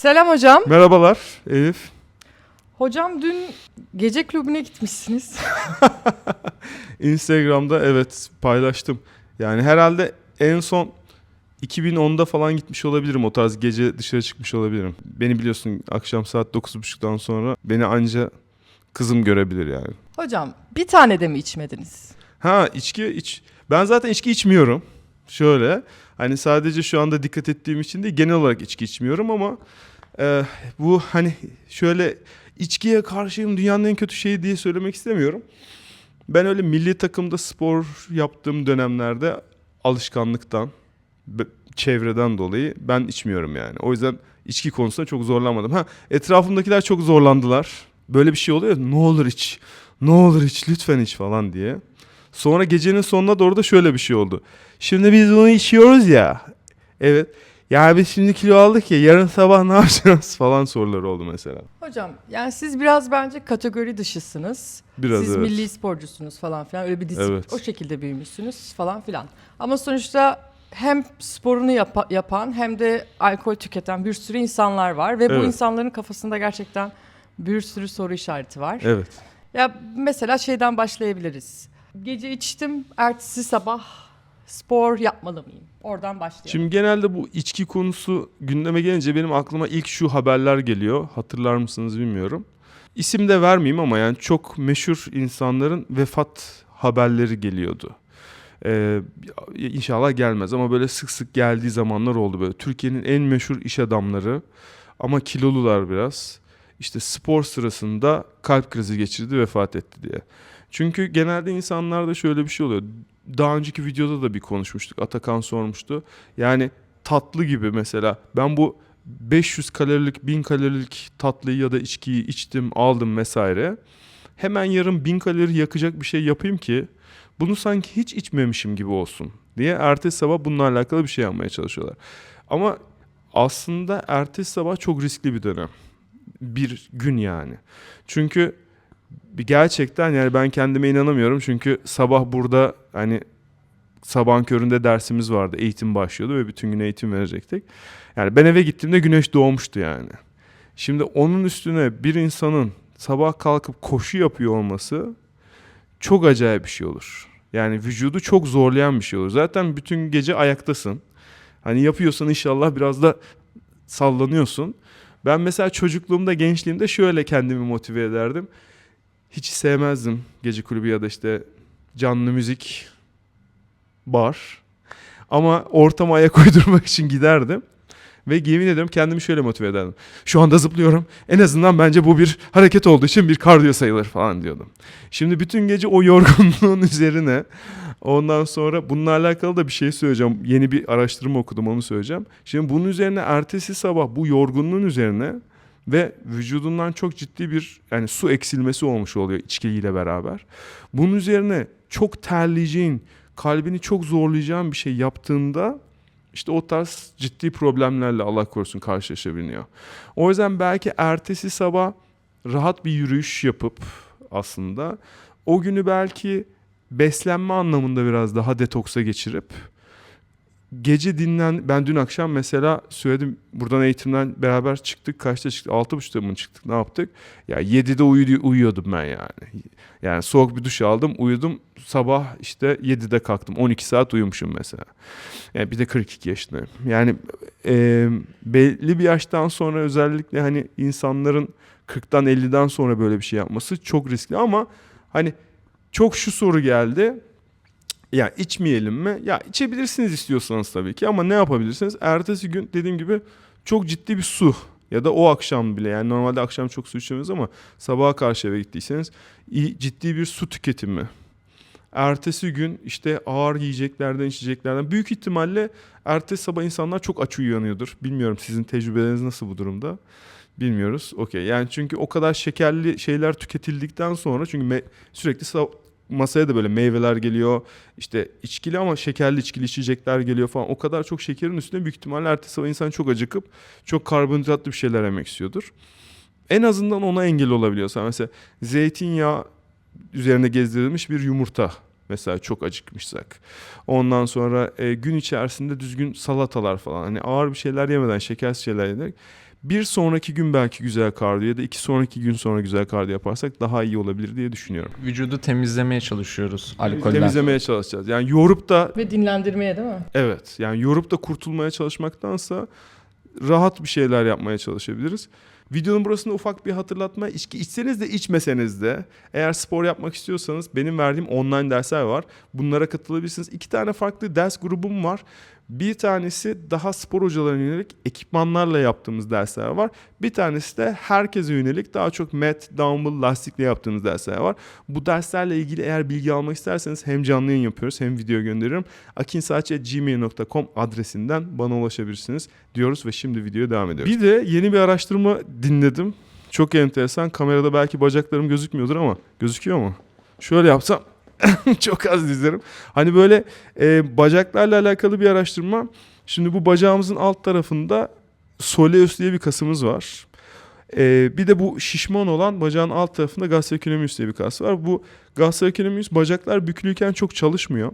Selam hocam. Merhabalar Elif. Hocam dün gece kulübüne gitmişsiniz. Instagram'da evet paylaştım. Yani herhalde en son 2010'da falan gitmiş olabilirim o tarz gece dışarı çıkmış olabilirim. Beni biliyorsun akşam saat 9.30'dan sonra beni anca kızım görebilir yani. hocam bir tane de mi içmediniz? Ha içki iç. Ben zaten içki içmiyorum. Şöyle hani sadece şu anda dikkat ettiğim için değil genel olarak içki içmiyorum ama e, bu hani şöyle içkiye karşıyım dünyanın en kötü şeyi diye söylemek istemiyorum. Ben öyle milli takımda spor yaptığım dönemlerde alışkanlıktan, çevreden dolayı ben içmiyorum yani. O yüzden içki konusunda çok zorlanmadım. Ha etrafımdakiler çok zorlandılar. Böyle bir şey oluyor ne olur iç, ne olur iç, lütfen iç falan diye. Sonra gecenin sonuna doğru da şöyle bir şey oldu. Şimdi biz bunu içiyoruz ya. Evet. Ya biz şimdi kilo aldık ya yarın sabah ne yapacağız falan soruları oldu mesela. Hocam yani siz biraz bence kategori dışısınız. Biraz siz evet. milli sporcusunuz falan filan. Öyle bir disiplin Evet. o şekilde büyümüşsünüz falan filan. Ama sonuçta hem sporunu yapa- yapan hem de alkol tüketen bir sürü insanlar var ve bu Evet. insanların kafasında gerçekten bir sürü soru işareti var. Evet. Ya mesela şeyden başlayabiliriz. Gece içtim, ertesi sabah spor yapmalı mıyım? Oradan başlayalım. Şimdi genelde bu içki konusu gündeme gelince benim aklıma ilk şu haberler geliyor. Hatırlar mısınız bilmiyorum. İsim de vermeyeyim ama yani çok meşhur insanların vefat haberleri geliyordu. Ee, inşallah gelmez ama böyle sık sık geldiği zamanlar oldu böyle. Türkiye'nin en meşhur iş adamları ama kilolular biraz. İşte spor sırasında kalp krizi geçirdi vefat etti diye. Çünkü genelde insanlarda şöyle bir şey oluyor. Daha önceki videoda da bir konuşmuştuk. Atakan sormuştu. Yani tatlı gibi mesela ben bu 500 kalorilik 1000 kalorilik tatlıyı ya da içkiyi içtim aldım vesaire. Hemen yarın 1000 kalori yakacak bir şey yapayım ki bunu sanki hiç içmemişim gibi olsun diye ertesi sabah bununla alakalı bir şey yapmaya çalışıyorlar. Ama aslında ertesi sabah çok riskli bir dönem. Bir gün yani. Çünkü gerçekten yani ben kendime inanamıyorum çünkü sabah burada hani sabahın köründe dersimiz vardı. Eğitim başlıyordu ve bütün gün eğitim verecektik. Yani ben eve gittiğimde güneş doğmuştu yani. Şimdi onun üstüne bir insanın sabah kalkıp koşu yapıyor olması çok acayip bir şey olur. Yani vücudu çok zorlayan bir şey olur. Zaten bütün gece ayaktasın. Hani yapıyorsan inşallah biraz da sallanıyorsun. Ben mesela çocukluğumda, gençliğimde şöyle kendimi motive ederdim. Hiç sevmezdim gece kulübü ya da işte canlı müzik, bar. Ama ortama ayak uydurmak için giderdim. Ve yemin ediyorum kendimi şöyle motive ederdim. Şu anda zıplıyorum. En azından bence bu bir hareket olduğu için bir kardiyo sayılır falan diyordum. Şimdi bütün gece o yorgunluğun üzerine ondan sonra bununla alakalı da bir şey söyleyeceğim. Yeni bir araştırma okudum onu söyleyeceğim. Şimdi bunun üzerine ertesi sabah bu yorgunluğun üzerine ve vücudundan çok ciddi bir yani su eksilmesi olmuş oluyor içkiyle beraber. Bunun üzerine çok terleyeceğin, kalbini çok zorlayacağın bir şey yaptığında işte o tarz ciddi problemlerle Allah korusun karşılaşabiliyor. O yüzden belki ertesi sabah rahat bir yürüyüş yapıp aslında o günü belki beslenme anlamında biraz daha detoksa geçirip gece dinlen ben dün akşam mesela söyledim buradan eğitimden beraber çıktık kaçta çıktık? Altı buçukta mı çıktık? Ne yaptık? Ya 7'de uyu, uyuyordum ben yani. Yani soğuk bir duş aldım uyudum. Sabah işte 7'de kalktım. 12 saat uyumuşum mesela. Yani bir de 42 yaşındayım. Yani e, belli bir yaştan sonra özellikle hani insanların 40'tan 50'den sonra böyle bir şey yapması çok riskli ama hani çok şu soru geldi ya içmeyelim mi? Ya içebilirsiniz istiyorsanız tabii ki ama ne yapabilirsiniz? Ertesi gün dediğim gibi çok ciddi bir su ya da o akşam bile yani normalde akşam çok su içemiyoruz ama sabaha karşı eve gittiyseniz ciddi bir su tüketimi. Ertesi gün işte ağır yiyeceklerden içeceklerden büyük ihtimalle ertesi sabah insanlar çok aç uyanıyordur. Bilmiyorum sizin tecrübeleriniz nasıl bu durumda? Bilmiyoruz. Okey. Yani çünkü o kadar şekerli şeyler tüketildikten sonra çünkü sürekli masaya da böyle meyveler geliyor. işte içkili ama şekerli içkili içecekler geliyor falan. O kadar çok şekerin üstüne büyük ihtimalle ertesi sabah insan çok acıkıp çok karbonhidratlı bir şeyler yemek istiyordur. En azından ona engel olabiliyorsa mesela zeytinyağı üzerine gezdirilmiş bir yumurta mesela çok acıkmışsak. Ondan sonra e, gün içerisinde düzgün salatalar falan hani ağır bir şeyler yemeden şekersiz şeyler yederek Bir sonraki gün belki güzel kardiyo ya da iki sonraki gün sonra güzel kardiyo yaparsak daha iyi olabilir diye düşünüyorum. Vücudu temizlemeye çalışıyoruz alkolden. Temizlemeye çalışacağız. Yani yorup da Ve dinlendirmeye değil mi? evet yani yorup da kurtulmaya çalışmaktansa rahat bir şeyler yapmaya çalışabiliriz. Videonun burasında ufak bir hatırlatma. İçki içseniz de içmeseniz de eğer spor yapmak istiyorsanız benim verdiğim online dersler var. Bunlara katılabilirsiniz. İki tane farklı ders grubum var. Bir tanesi daha spor hocalarına yönelik ekipmanlarla yaptığımız dersler var. Bir tanesi de herkese yönelik daha çok mat, dumbbell, lastikle yaptığımız dersler var. Bu derslerle ilgili eğer bilgi almak isterseniz hem canlı yayın yapıyoruz hem video gönderiyorum. akinsaatçi.gmail.com adresinden bana ulaşabilirsiniz diyoruz ve şimdi videoya devam ediyoruz. Bir de yeni bir araştırma dinledim. Çok enteresan. Kamerada belki bacaklarım gözükmüyordur ama gözüküyor mu? Şöyle yapsam çok az dizlerim. Hani böyle e, bacaklarla alakalı bir araştırma. Şimdi bu bacağımızın alt tarafında soleus diye bir kasımız var. E, bir de bu şişman olan bacağın alt tarafında gastrocnemius diye bir kas var. Bu gastrocnemius bacaklar bükülüyken çok çalışmıyor.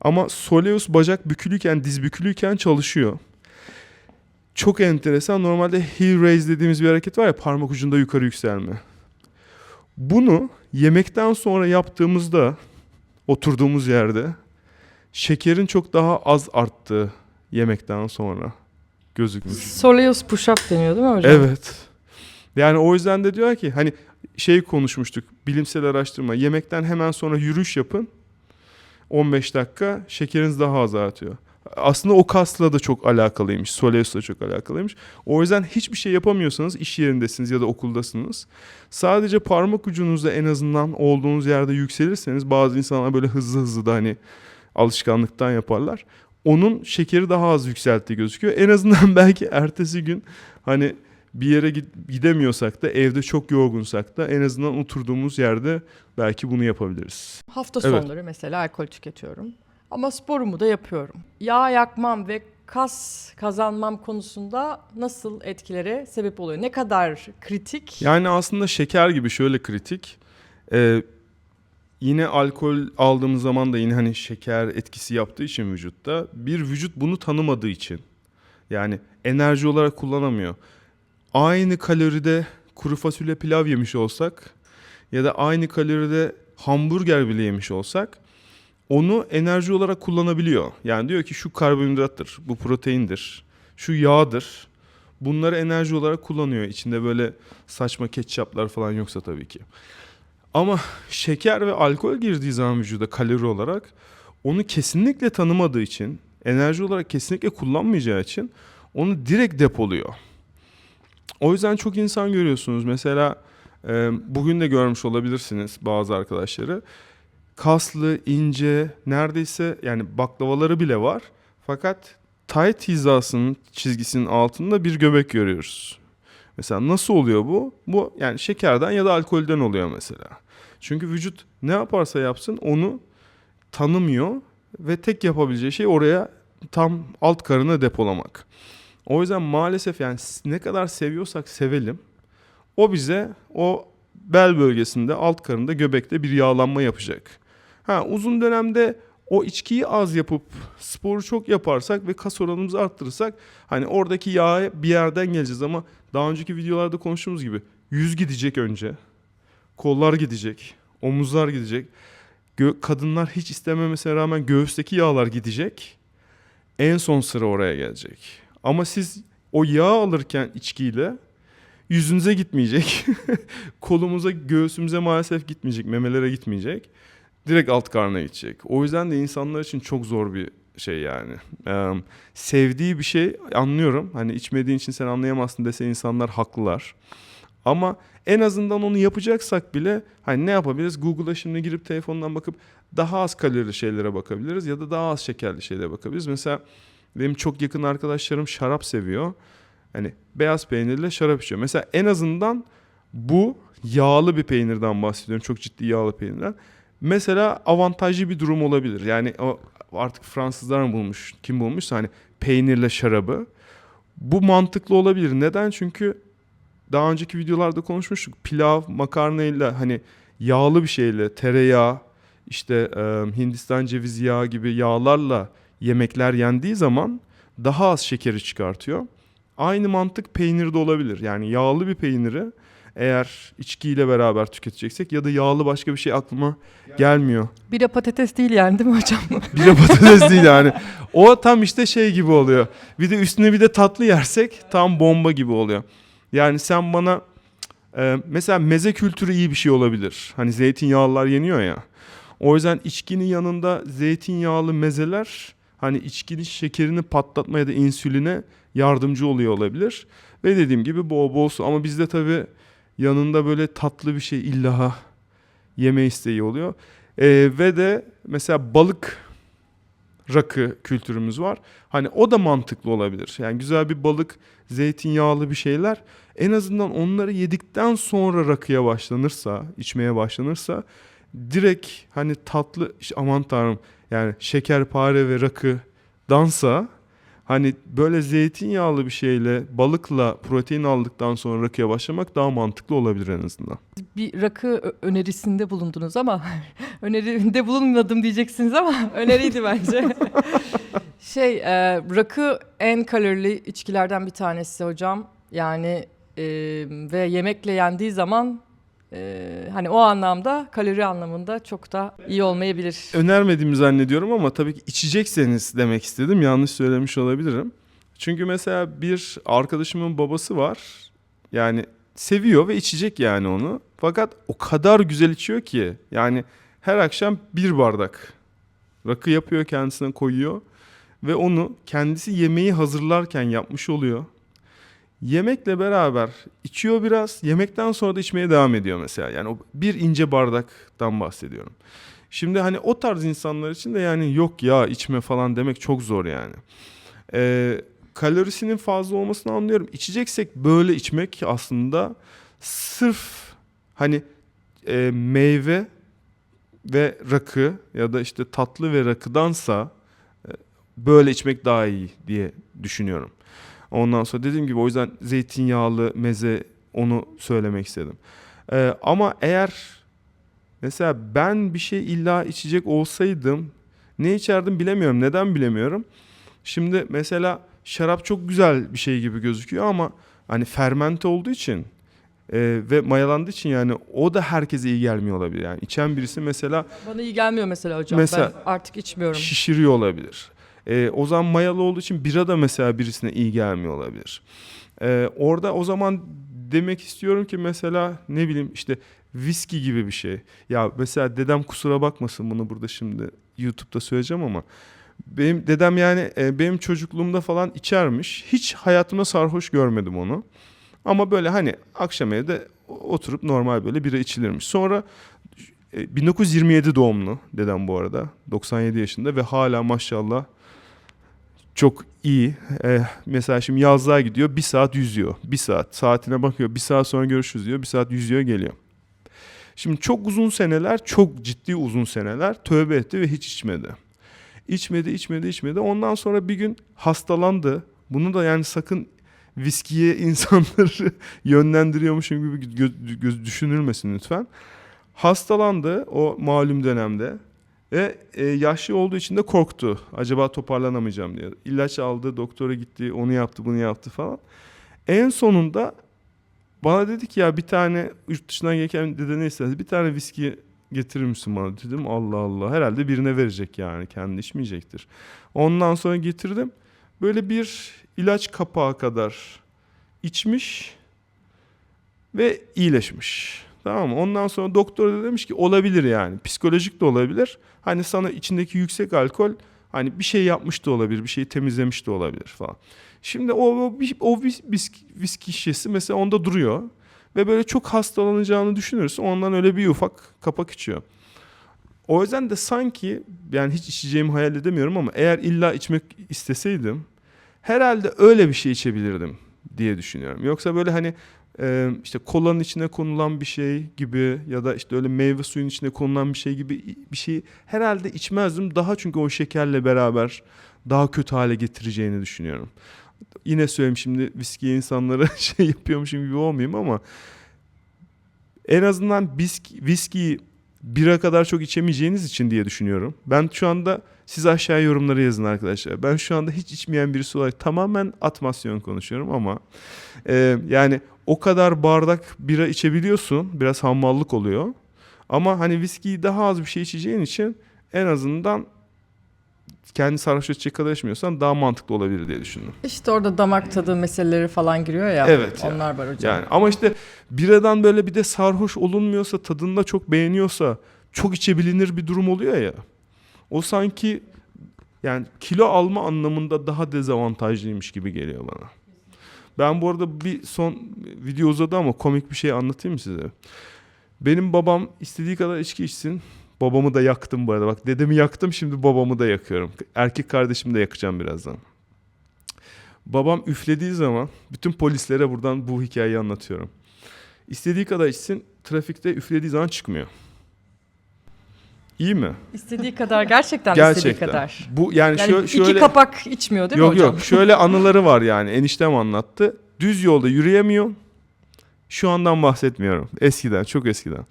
Ama soleus bacak bükülüyken, diz bükülüyken çalışıyor. Çok enteresan. Normalde heel raise dediğimiz bir hareket var ya parmak ucunda yukarı yükselme. Bunu yemekten sonra yaptığımızda oturduğumuz yerde şekerin çok daha az arttığı yemekten sonra gözükmüş. Soleus push-up deniyor değil mi hocam? Evet. Yani o yüzden de diyor ki hani şey konuşmuştuk bilimsel araştırma yemekten hemen sonra yürüyüş yapın 15 dakika şekeriniz daha az artıyor. Aslında o kasla da çok alakalıymış. Soleus'la çok alakalıymış. O yüzden hiçbir şey yapamıyorsanız iş yerindesiniz ya da okuldasınız. Sadece parmak ucunuzda en azından olduğunuz yerde yükselirseniz bazı insanlar böyle hızlı hızlı da hani alışkanlıktan yaparlar. Onun şekeri daha az yükselttiği gözüküyor. En azından belki ertesi gün hani bir yere gid- gidemiyorsak da evde çok yorgunsak da en azından oturduğumuz yerde belki bunu yapabiliriz. Hafta Evet. sonları mesela alkol tüketiyorum. Ama sporumu da yapıyorum. Yağ yakmam ve kas kazanmam konusunda nasıl etkilere sebep oluyor? Ne kadar kritik? Yani aslında şeker gibi şöyle kritik. Ee, yine alkol aldığımız zaman da yine hani şeker etkisi yaptığı için vücutta bir vücut bunu tanımadığı için yani enerji olarak kullanamıyor. Aynı kaloride kuru fasulye pilav yemiş olsak ya da aynı kaloride hamburger bile yemiş olsak onu enerji olarak kullanabiliyor. Yani diyor ki şu karbonhidrattır, bu proteindir, şu yağdır. Bunları enerji olarak kullanıyor. İçinde böyle saçma ketçaplar falan yoksa tabii ki. Ama şeker ve alkol girdiği zaman vücuda kalori olarak onu kesinlikle tanımadığı için, enerji olarak kesinlikle kullanmayacağı için onu direkt depoluyor. O yüzden çok insan görüyorsunuz. Mesela bugün de görmüş olabilirsiniz bazı arkadaşları. Kaslı, ince, neredeyse yani baklavaları bile var. Fakat tight hizasının çizgisinin altında bir göbek görüyoruz. Mesela nasıl oluyor bu? Bu yani şekerden ya da alkolden oluyor mesela. Çünkü vücut ne yaparsa yapsın onu tanımıyor ve tek yapabileceği şey oraya tam alt karına depolamak. O yüzden maalesef yani ne kadar seviyorsak sevelim o bize o bel bölgesinde alt karında göbekte bir yağlanma yapacak. Ha uzun dönemde o içkiyi az yapıp sporu çok yaparsak ve kas oranımızı arttırırsak hani oradaki yağa bir yerden geleceğiz ama daha önceki videolarda konuştuğumuz gibi yüz gidecek önce. Kollar gidecek, omuzlar gidecek. Gö- kadınlar hiç istememesine rağmen göğüsteki yağlar gidecek. En son sıra oraya gelecek. Ama siz o yağ alırken içkiyle yüzünüze gitmeyecek. Kolumuza, göğsümüze maalesef gitmeyecek, memelere gitmeyecek. Direkt alt karnına gidecek. O yüzden de insanlar için çok zor bir şey yani. Ee, sevdiği bir şey anlıyorum. Hani içmediğin için sen anlayamazsın dese insanlar haklılar. Ama en azından onu yapacaksak bile hani ne yapabiliriz? Google'a şimdi girip telefondan bakıp daha az kalorili şeylere bakabiliriz ya da daha az şekerli şeylere bakabiliriz. Mesela benim çok yakın arkadaşlarım şarap seviyor. Hani beyaz peynirle şarap içiyor. Mesela en azından bu yağlı bir peynirden bahsediyorum. Çok ciddi yağlı peynirden. Mesela avantajlı bir durum olabilir. Yani artık Fransızlar mı bulmuş, kim bulmuşsa hani peynirle şarabı. Bu mantıklı olabilir. Neden? Çünkü daha önceki videolarda konuşmuştuk. Pilav, makarnayla hani yağlı bir şeyle, tereyağı, işte e, Hindistan cevizi yağı gibi yağlarla yemekler yendiği zaman daha az şekeri çıkartıyor. Aynı mantık peynirde olabilir. Yani yağlı bir peyniri eğer içkiyle beraber tüketeceksek ya da yağlı başka bir şey aklıma gelmiyor. Bira patates değil yani değil mi hocam? Bira patates değil yani. O tam işte şey gibi oluyor. Bir de üstüne bir de tatlı yersek tam bomba gibi oluyor. Yani sen bana e, mesela meze kültürü iyi bir şey olabilir. Hani zeytinyağlılar yeniyor ya. O yüzden içkinin yanında zeytinyağlı mezeler hani içkinin şekerini patlatmaya ya da insüline yardımcı oluyor olabilir. Ve dediğim gibi bol bol su. Ama bizde tabii yanında böyle tatlı bir şey illa yeme isteği oluyor. E, ve de mesela balık rakı kültürümüz var. Hani o da mantıklı olabilir. Yani güzel bir balık, zeytinyağlı bir şeyler. En azından onları yedikten sonra rakıya başlanırsa, içmeye başlanırsa direkt hani tatlı işte aman tanrım yani şekerpare ve rakı dansa hani böyle zeytinyağlı bir şeyle balıkla protein aldıktan sonra rakıya başlamak daha mantıklı olabilir en azından. bir rakı önerisinde bulundunuz ama öneride bulunmadım diyeceksiniz ama öneriydi bence. şey e, rakı en kalorili içkilerden bir tanesi hocam. Yani e, ve yemekle yendiği zaman e, hani o anlamda kalori anlamında çok da iyi olmayabilir. önermediğimi zannediyorum ama tabii ki içecekseniz demek istedim. Yanlış söylemiş olabilirim. Çünkü mesela bir arkadaşımın babası var. Yani seviyor ve içecek yani onu. Fakat o kadar güzel içiyor ki yani her akşam bir bardak rakı yapıyor kendisine koyuyor ve onu kendisi yemeği hazırlarken yapmış oluyor. Yemekle beraber içiyor biraz. Yemekten sonra da içmeye devam ediyor mesela. Yani o bir ince bardaktan bahsediyorum. Şimdi hani o tarz insanlar için de yani yok ya içme falan demek çok zor yani. Ee, kalorisinin fazla olmasını anlıyorum. İçeceksek böyle içmek aslında sırf hani e, meyve ve rakı ya da işte tatlı ve rakıdansa e, böyle içmek daha iyi diye düşünüyorum. Ondan sonra dediğim gibi o yüzden zeytinyağlı meze onu söylemek istedim. Ee, ama eğer mesela ben bir şey illa içecek olsaydım ne içerdim bilemiyorum. Neden bilemiyorum? Şimdi mesela şarap çok güzel bir şey gibi gözüküyor ama hani fermente olduğu için e, ve mayalandığı için yani o da herkese iyi gelmiyor olabilir. Yani içen birisi mesela Bana iyi gelmiyor mesela hocam. Mesela- ben artık içmiyorum. şişiriyor olabilir. Ee, o zaman mayalı olduğu için bira da mesela birisine iyi gelmiyor olabilir. Ee, orada o zaman demek istiyorum ki mesela ne bileyim işte viski gibi bir şey. Ya mesela dedem kusura bakmasın bunu burada şimdi YouTube'da söyleyeceğim ama benim dedem yani e, benim çocukluğumda falan içermiş. Hiç hayatımda sarhoş görmedim onu. Ama böyle hani akşam evde oturup normal böyle bira içilirmiş. Sonra e, 1927 doğumlu dedem bu arada. 97 yaşında ve hala maşallah çok iyi. E, mesela şimdi yazlığa gidiyor bir saat yüzüyor. Bir saat saatine bakıyor bir saat sonra görüşürüz diyor. Bir saat yüzüyor geliyor. Şimdi çok uzun seneler çok ciddi uzun seneler tövbe etti ve hiç içmedi. İçmedi içmedi içmedi. Ondan sonra bir gün hastalandı. Bunu da yani sakın viskiye insanları yönlendiriyormuşum gibi gö- gö- düşünülmesin lütfen. Hastalandı o malum dönemde ve e, yaşlı olduğu için de korktu. Acaba toparlanamayacağım diye. İlaç aldı, doktora gitti, onu yaptı, bunu yaptı falan. En sonunda bana dedi ki ya bir tane yurt dışından gelirken dede ne? Bir tane viski getirir misin bana dedim. Allah Allah herhalde birine verecek yani kendi içmeyecektir. Ondan sonra getirdim. Böyle bir ilaç kapağı kadar içmiş ve iyileşmiş. Tamam mı? Ondan sonra doktor da demiş ki olabilir yani. Psikolojik de olabilir. Hani sana içindeki yüksek alkol hani bir şey yapmış da olabilir, bir şeyi temizlemiş de olabilir falan. Şimdi o o, o vis- viski, viski şişesi mesela onda duruyor ve böyle çok hastalanacağını düşünürse ondan öyle bir ufak kapak içiyor. O yüzden de sanki yani hiç içeceğimi hayal edemiyorum ama eğer illa içmek isteseydim herhalde öyle bir şey içebilirdim diye düşünüyorum. Yoksa böyle hani işte kolanın içine konulan bir şey gibi ya da işte öyle meyve suyun içine konulan bir şey gibi bir şey herhalde içmezdim. Daha çünkü o şekerle beraber daha kötü hale getireceğini düşünüyorum. Yine söyleyeyim şimdi viskiye insanlara şey yapıyormuşum gibi olmayayım ama en azından viski, viskiyi bira kadar çok içemeyeceğiniz için diye düşünüyorum. Ben şu anda siz aşağıya yorumları yazın arkadaşlar. Ben şu anda hiç içmeyen birisi olarak tamamen atmasyon konuşuyorum ama e, yani o kadar bardak bira içebiliyorsun. Biraz hammallık oluyor. Ama hani viskiyi daha az bir şey içeceğin için en azından kendi sarhoş edecek kadar içmiyorsan daha mantıklı olabilir diye düşündüm. İşte orada damak tadı meseleleri falan giriyor ya. Evet. Onlar var hocam. Yani ama işte biradan böyle bir de sarhoş olunmuyorsa, tadını da çok beğeniyorsa çok içebilinir bir durum oluyor ya. O sanki yani kilo alma anlamında daha dezavantajlıymış gibi geliyor bana. Ben bu arada bir son video uzadı ama komik bir şey anlatayım mı size? Benim babam istediği kadar içki içsin. Babamı da yaktım bu arada. Bak dedemi yaktım şimdi babamı da yakıyorum. Erkek kardeşimi de yakacağım birazdan. Babam üflediği zaman bütün polislere buradan bu hikayeyi anlatıyorum. İstediği kadar içsin trafikte üflediği zaman çıkmıyor. İyi mi? İstediği kadar gerçekten, Gerçekten. istediği kadar. Bu yani, Yani şö- şöyle iki kapak içmiyor değil mi yok hocam? yok şöyle anıları var yani eniştem anlattı. Düz yolda yürüyemiyor. Şu andan bahsetmiyorum. Eskiden, çok eskiden.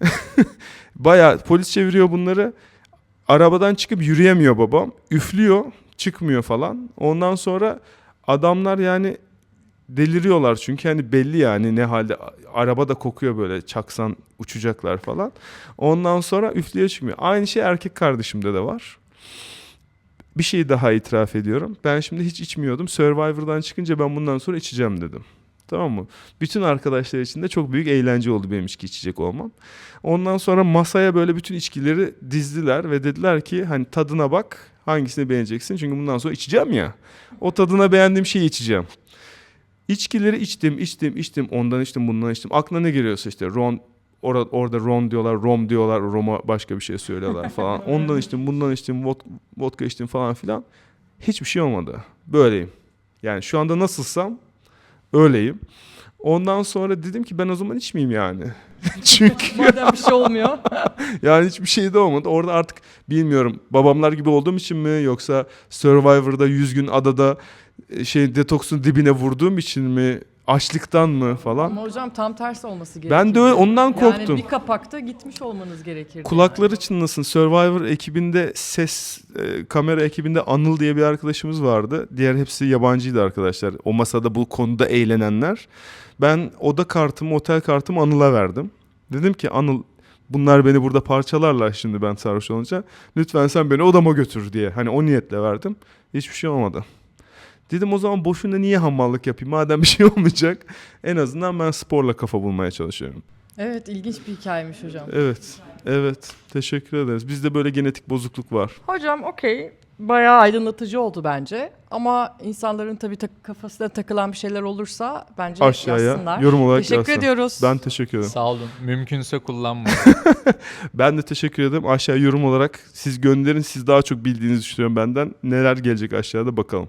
Baya polis çeviriyor bunları. Arabadan çıkıp yürüyemiyor babam. Üflüyor, çıkmıyor falan. Ondan sonra adamlar yani deliriyorlar çünkü hani belli yani ne halde araba da kokuyor böyle çaksan uçacaklar falan. Ondan sonra üflüyor çıkmıyor. Aynı şey erkek kardeşimde de var. Bir şey daha itiraf ediyorum. Ben şimdi hiç içmiyordum. Survivor'dan çıkınca ben bundan sonra içeceğim dedim. Tamam mı? Bütün arkadaşlar için de çok büyük eğlence oldu benim içki içecek olmam. Ondan sonra masaya böyle bütün içkileri dizdiler ve dediler ki hani tadına bak hangisini beğeneceksin. Çünkü bundan sonra içeceğim ya. O tadına beğendiğim şeyi içeceğim. İçkileri içtim, içtim, içtim. Ondan içtim, bundan içtim. Aklına ne geliyorsa işte ron, orada, orada ron diyorlar, rom diyorlar, roma başka bir şey söylüyorlar falan. Ondan içtim, bundan içtim, vod- vodka içtim falan filan. Hiçbir şey olmadı. Böyleyim. Yani şu anda nasılsam öyleyim. Ondan sonra dedim ki ben o zaman içmeyeyim yani. Çünkü Madem bir şey olmuyor. yani hiçbir şey de olmadı. Orada artık bilmiyorum babamlar gibi olduğum için mi yoksa Survivor'da 100 gün adada şey detoksun dibine vurduğum için mi açlıktan mı falan. Ama hocam tam tersi olması gerekiyor. Ben de öyle- ondan korktum. Yani bir kapakta gitmiş olmanız gerekirdi. Kulakları çınlasın. Survivor ekibinde ses e, kamera ekibinde Anıl diye bir arkadaşımız vardı. Diğer hepsi yabancıydı arkadaşlar. O masada bu konuda eğlenenler. Ben oda kartımı, otel kartımı Anıl'a verdim. Dedim ki Anıl bunlar beni burada parçalarlar şimdi ben sarhoş olunca. Lütfen sen beni odama götür diye. Hani o niyetle verdim. Hiçbir şey olmadı. Dedim o zaman boşuna niye hamallık yapayım madem bir şey olmayacak. En azından ben sporla kafa bulmaya çalışıyorum. Evet ilginç bir hikayemiş hocam. Evet, evet. Teşekkür ederiz. Bizde böyle genetik bozukluk var. Hocam okey. Bayağı aydınlatıcı oldu bence. Ama insanların tabii tak- kafasına takılan bir şeyler olursa bence Aşağıya yazsınlar. yorum olarak Teşekkür yazsın. ediyoruz. Ben teşekkür ederim. Sağ olun. Mümkünse kullanmayın. Ben de teşekkür ederim. Aşağı yorum olarak siz gönderin. Siz daha çok bildiğinizi düşünüyorum benden. Neler gelecek aşağıda bakalım.